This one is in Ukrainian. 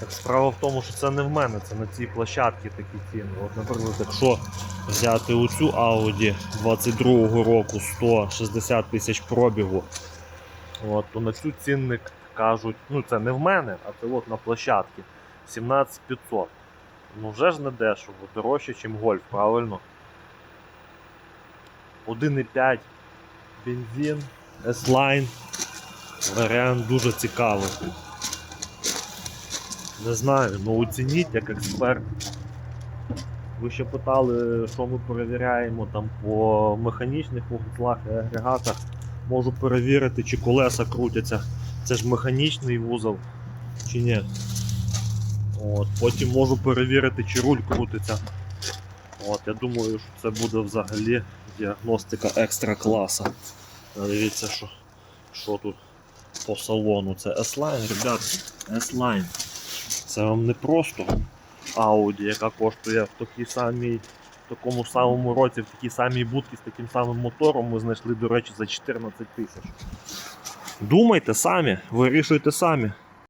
Так справа в тому, що це не в мене, це на цій площадці такі ціни. От, наприклад, якщо взяти оцю Audi 22-го року 160 тисяч пробігу, от, то на цю цінник кажуть, ну це не в мене, а це от на площадці 17500. Ну вже ж не дешево, дорожче, ніж гольф, правильно? 1,5 бензин, S-Line. Варіант дуже цікавий. Не знаю, ну оцініть як експерт. Ви ще питали, що ми перевіряємо там по механічних вузлах і агрегатах. Можу перевірити, чи колеса крутяться. Це ж механічний вузол чи ні. От, потім можу перевірити, чи руль крутиться. От, я думаю, що це буде взагалі діагностика екстра класа. Дивіться, що, що тут по салону. Це S-Line, ребят, S-Line. Це вам не просто Audi, яка коштує в такій самій, в такому самому році, в такій самій будці з таким самим мотором ми знайшли, до речі, за 14 тисяч. Думайте самі, вирішуйте самі.